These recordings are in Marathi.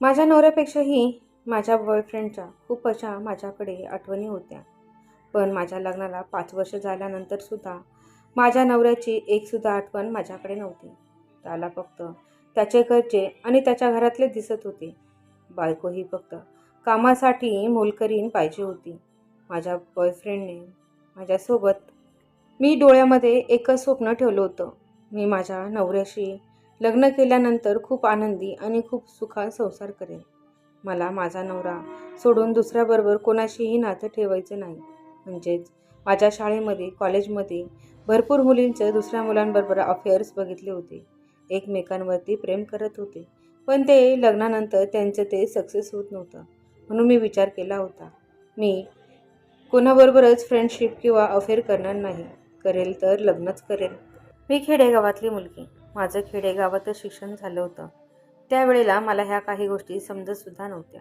माझ्या नवऱ्यापेक्षाही माझ्या बॉयफ्रेंडच्या खूप अशा माझ्याकडे आठवणी होत्या. पण माझ्या लग्नाला पाच वर्ष झाल्यानंतरसुद्धा माझ्या नवऱ्याची एकसुद्धा आठवण माझ्याकडे नव्हती. त्याला फक्त त्याचे घरचे आणि त्याच्या घरातले दिसत होते. बायको ही फक्त कामासाठी मोलकरीण पाहिजे होती. माझ्या बॉयफ्रेंडने माझ्यासोबत मी डोळ्यामध्ये एकच स्वप्न ठेवलं होतं. मी माझ्या नवऱ्याशी लग्न केल्यानंतर खूप आनंदी आणि खूप सुखात संसार करेन. मला माझा नवरा सोडून दुसऱ्याबरोबर कोणाशीही नातं ठेवायचं नाही. म्हणजेच माझ्या शाळेमध्ये कॉलेजमध्ये भरपूर मुलींचं दुसऱ्या मुलांबरोबर अफेअर्स बघितले होते. एकमेकांवरती प्रेम करत होते. पण ते लग्नानंतर त्यांचं ते सक्सेस होत नव्हतं. म्हणून मी विचार केला होता. मी कोणाबरोबरच फ्रेंडशिप किंवा अफेअर करणार नाही. करेल तर लग्नच करेल. मी खेडेगावातली मुलगी. माझं खेडेगावातच शिक्षण झालं होतं. त्यावेळेला मला ह्या काही गोष्टी समजतसुद्धा नव्हत्या.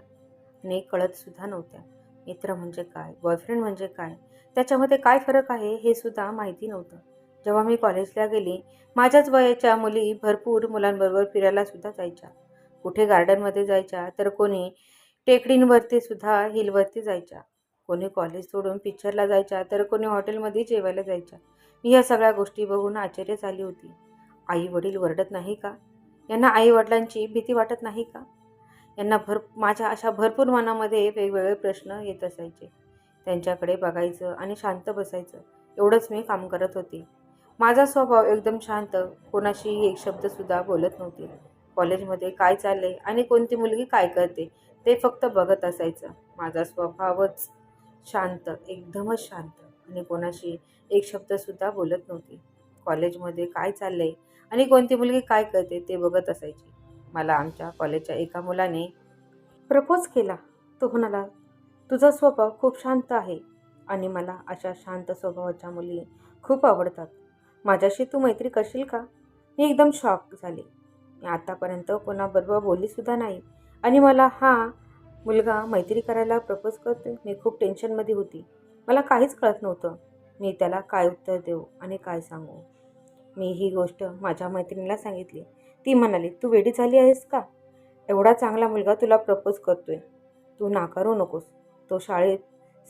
आणि कळतसुद्धा नव्हत्या. मित्र म्हणजे काय? बॉयफ्रेंड म्हणजे काय? त्याच्यामध्ये काय फरक आहे हे सुद्धा माहिती नव्हतं. जेव्हा मी कॉलेजला गेली माझ्याच वयाच्या मुली भरपूर मुलांबरोबर फिरायला सुद्धा जायच्या. कुठे गार्डनमध्ये जायच्या तर कोणी टेकडींवरती सुद्धा हिलवरती जायच्या. कोणी कॉलेज सोडून पिक्चरला जायच्या तर कोणी हॉटेलमध्ये जेवायला जायच्या. मी ह्या सगळ्या गोष्टी बघून आश्चर्य झाली होती. आई वडील वरडत नाही का? यांना आई वडिलांची भीती वाटत नाही का? यांना भर माझ्या अशा भरपूर मनामध्ये वेगवेगळे प्रश्न येत असायचे. त्यांच्याकडे बघायचं आणि शांत बसायचं एवढंच मी काम करत होते. माझा स्वभाव एकदम शांत कोणाशीही एक शब्दसुद्धा बोलत नव्हते. कॉलेजमध्ये काय चालले आणि कोणती मुलगी काय करते ते फक्त बघत असायचं. माझा स्वभावच शांत एकदमच शांत आणि कोणाशी एक शब्दसुद्धा बोलत नव्हती. कॉलेजमध्ये काय चाललंय आणि कोणती मुलगी काय करते ते बघत असायची. मला आमच्या कॉलेजच्या एका मुलाने प्रपोज केला. तो म्हणाला तुझा स्वभाव खूप शांत आहे आणि मला अशा शांत स्वभावाच्या मुली खूप आवडतात. माझ्याशी तू मैत्री करशील का? मी एकदम शॉक झाले. मी आतापर्यंत कोणाबरोबर बोललीसुद्धा नाही. आणि मला हा मुलगा मैत्री करायला प्रपोज करतो मी खूप टेन्शनमध्ये होती. मला काहीच कळत नव्हतं. मी त्याला काय उत्तर देऊ आणि काय सांगू? मी ही गोष्ट माझ्या मैत्रिणीला सांगितली. ती म्हणाली तू वेडी झाली आहेस का? एवढा चांगला मुलगा तुला प्रपोज करतोय. तू नाकारू नकोस. तो शाळेत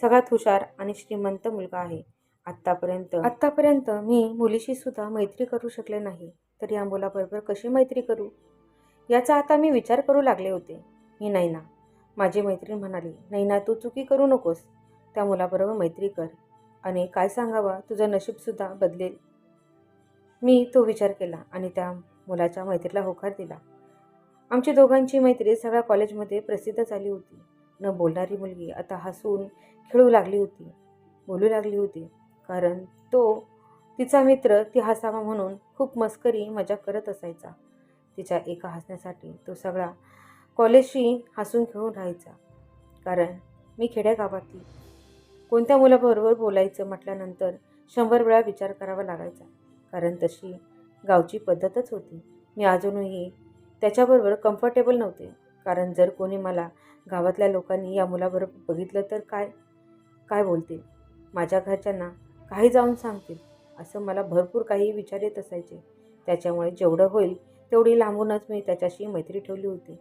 सगळ्यात हुशार आणि श्रीमंत मुलगा आहे. आत्तापर्यंत आत्तापर्यंत मी मुलीशी सुद्धा मैत्री करू शकले नाही. तर या मुलाबरोबर कशी मैत्री करू? याचा आता मी विचार करू लागले होते. मी नैना. माझी मैत्रीण म्हणाली नैना तू चुकी करू नकोस. त्या मुलाबरोबर मैत्री कर. आणि काय सांगावा? तुझं नशीबसुद्धा बदलेल. मी तो विचार केला आणि त्या मुलाच्या मैत्रीला होकार दिला. आमची दोघांची मैत्री सगळ्या कॉलेजमध्ये प्रसिद्ध झाली होती. न बोलणारी मुलगी आता हसून खेळू लागली होती बोलू लागली होती. कारण तो तिचा मित्र ती हसावा म्हणून खूप मस्करी मजा करत असायचा. तिच्या एका हसण्यासाठी तो सगळा कॉलेजशी हसून खेळून राहायचा. कारण मी खेड्यागावातली. कोणत्या मुलाबरोबर बोलायचं म्हटल्यानंतर शंभर वेळा विचार करावा लागायचा. कारण तशी गावची पद्धतच होती. मी अजूनही त्याच्याबरोबर कम्फर्टेबल नव्हते. कारण जर कोणी मला गावातल्या लोकांनी या मुलाबरोबर बघितलं तर काय काय बोलतील? माझ्या घरच्यांना काही जाऊन सांगतील. असं मला भरपूर काही विचार येत असायचे. त्याच्यामुळे जेवढं होईल तेवढी लांबूनच मी त्याच्याशी मैत्री ठेवली होती.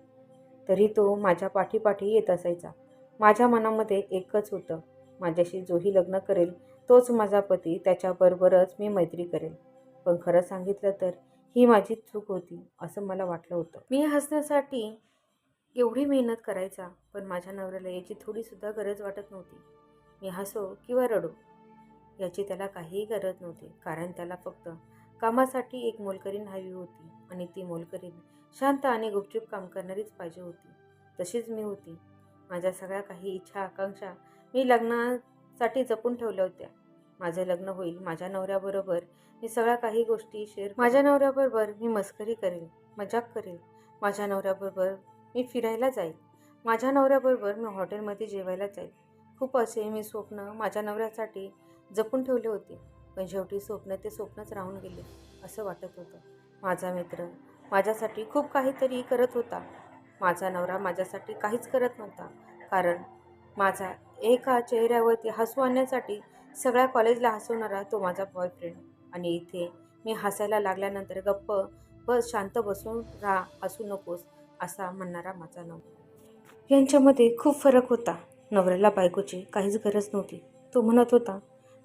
तरी तो माझ्या पाठीपाठी येत असायचा. माझ्या मनामध्ये एकच होतं. माझ्याशी जोही लग्न करेल तोच माझा पती त्याच्याबरोबरच मी मैत्री करेल. पण खरं सांगितलं तर ही माझी चूक होती असं मला वाटलं होतं. मी हसण्यासाठी एवढी मेहनत करायचा पण माझ्या नवऱ्याला याची थोडीसुद्धा गरज वाटत नव्हती. मी हसो किंवा रडो याची त्याला काहीही गरज नव्हती कारण त्याला फक्त कामासाठी एक मोलकरीण हवी होती आणि ती मोलकरीण शांत आणि गुपचूप काम करणारीच पाहिजे होती. तशीच मी होती. माझ्या सगळ्या काही इच्छा आकांक्षा मी लग्नासाठी जपून ठेवल्या होत्या. माझं लग्न होईल माझ्या नवऱ्याबरोबर मी सगळ्या काही गोष्टी शेअर माझ्या नवऱ्याबरोबर मी मस्करी करेल मजाक करेल माझ्या नवऱ्याबरोबर मी फिरायला जाईल माझ्या नवऱ्याबरोबर मी हॉटेलमध्ये जेवायला जाईल खूप असे मी स्वप्न माझ्या नवऱ्यासाठी जपून ठेवले होते. पण शेवटी स्वप्न ते स्वप्नच राहून गेले असं वाटत होतं. माझा मित्र माझ्यासाठी खूप काहीतरी करत होता. माझा नवरा माझ्यासाठी काहीच करत नव्हता. कारण माझा एका चेहऱ्यावरती हसू आणण्यासाठी सगळ्या कॉलेजला हसवणारा तो माझा बॉयफ्रेंड आणि इथे मी हसायला लागल्यानंतर गप्प बस शांत बसून राहा असू नकोस असा म्हणणारा माझा नवरा. यांच्यामध्ये खूप फरक होता. नवऱ्याला बायकोची काहीच गरज नव्हती. तो म्हणत होता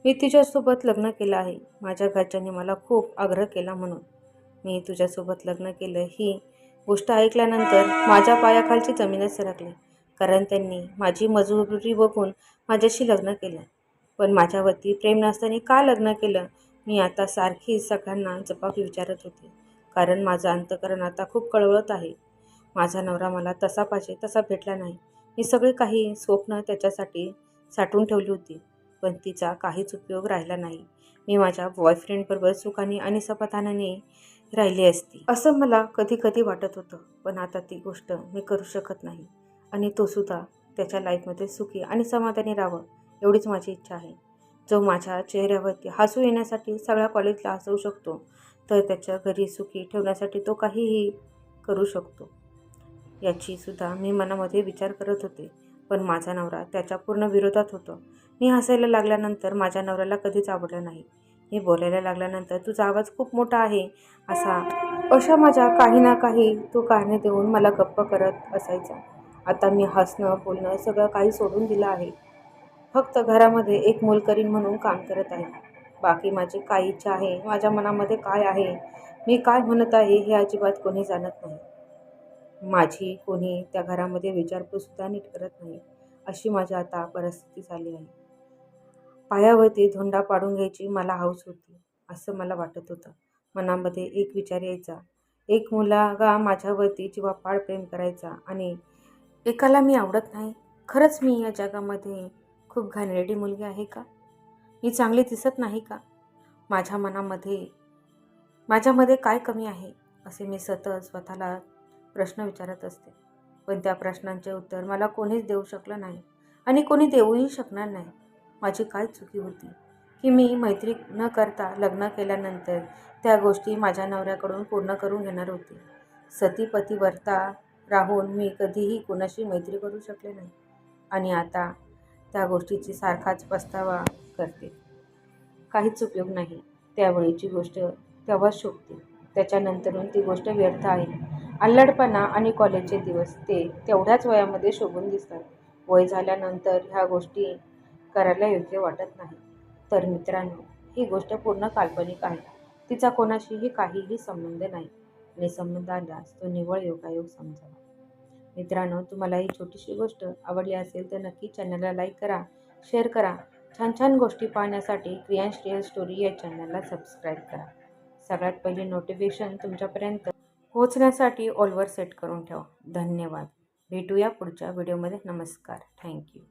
मी तुझ्यासोबत लग्न केलं आहे. माझ्या घरच्यांनी मला खूप आग्रह केला म्हणून. मी तुझ्यासोबत लग्न केलं ही गोष्ट ऐकल्यानंतर माझ्या पायाखालची जमीनच सरकली. कारण त्यांनी माझी मजुरी बघून माझ्याशी लग्न केलं. पण माझ्यावरती प्रेम नसताना का लग्न केलं? मी आता सारखी सगळ्यांना जबाब विचारत होते. कारण माझं अंतकरण आता खूप कळवळत आहे. माझा नवरा मला तसा पाहिजे तसा भेटला नाही. मी सगळे काही स्वप्न त्याच्यासाठी साठवून ठेवली होती. पण तिचा काहीच उपयोग राहिला नाही. मी माझ्या बॉयफ्रेंडबरोबर सुखाने आणि समाधानाने राहिली असती. असं मला कधी कधी वाटत होतं पण आता ती गोष्ट मी करू शकत नाही. आणि तो सुद्धा त्याच्या लाईफमध्ये सुखी आणि समाधानी राहावं एवढीच माझी इच्छा आहे. जो माझ्या चेहऱ्यावरती हसू येण्यासाठी सगळ्या कॉलेजला हसवू शकतो तर त्याच्या घरी सुखी ठेवण्यासाठी तो काहीही करू शकतो. याचीसुद्धा मी मनामध्ये विचार करत होते पण माझा नवरा त्याच्या पूर्ण विरोधात होतो. मी हसायला लागल्यानंतर माझ्या नवऱ्याला कधीच आवडलं नाही. मी बोलायला लागल्यानंतर तुझा आवाज खूप मोठा आहे असा अशा माझ्या काही ना काही तो कारणे देऊन मला गप्प करत असायचा. आता मी हसणं बोलणं सगळं काही सोडून दिलं आहे. फक्त घरामध्ये एक मोलकरीण म्हणून काम करत आहे. बाकी माझी काय इच्छा आहे माझ्या मनामध्ये काय आहे मी काय म्हणत आहे हे अजिबात कोणी जाणत नाही. माझी कोणी त्या घरामध्ये विचारपूससुद्धा नीट करत नाही अशी माझी आता परिस्थिती झाली आहे. पायावरती धोंडा पाडून घ्यायची मला हौस होती असं मला वाटत होतं. मनामध्ये एक विचार यायचा एक मुलगा माझ्यावरती जीवापाड प्रेम करायचा आणि एकाला मी आवडत नाही. खरंच मी या जगामध्ये खूप घाणेरडी मुलगी आहे का? मी चांगली दिसत नाही का? माझ्या मनामध्ये माझ्यामध्ये काय कमी आहे? असे मी सतत स्वतःला प्रश्न विचारत असते. पण त्या प्रश्नांचे उत्तर मला कोणीच देऊ शकलं नाही आणि कोणी देऊही शकणार नाही. माझी काय चुकी होती? की मी मैत्री न करता लग्न केल्यानंतर त्या गोष्टी माझ्या नवऱ्याकडून पूर्ण करून घेणार होते. सतीपती वर्ता राहून मी कधीही कोणाशी मैत्री करू शकले नाही. आणि आता त्या गोष्टीची सारखाच पस्तावा करते. काहीच उपयोग नाही. त्यावेळीची गोष्ट तेव्हाच शोभते. त्याच्यानंतरून ती गोष्ट व्यर्थ आहे. अल्लडपणा आणि कॉलेजचे दिवस ते तेवढ्याच वयामध्ये शोभून दिसतात. वय झाल्यानंतर ह्या गोष्टी करायला योग्य वाटत नाही. तर मित्रांनो ही गोष्ट पूर्ण काल्पनिक आहे. तिचा कोणाशीही काहीही संबंध नाही. आणि संबंध आल्यास तो निव्वळ योगायोग समजावा. मित्रांनो तुम्हाला ही छोटीशी गोष्ट आवडली असेल तर नक्की चॅनलला लाईक करा शेअर करा. छान छान गोष्टी पाहण्यासाठी क्रियांश रिअल स्टोरी या चॅनलला सबस्क्राईब करा. सगळ्यात पहिले नोटिफिकेशन तुमच्यापर्यंत पोहोचण्यासाठी ऑलवर सेट करून ठेवा. धन्यवाद. भेटूया पुढच्या व्हिडिओमध्ये नमस्कार. थँक्यू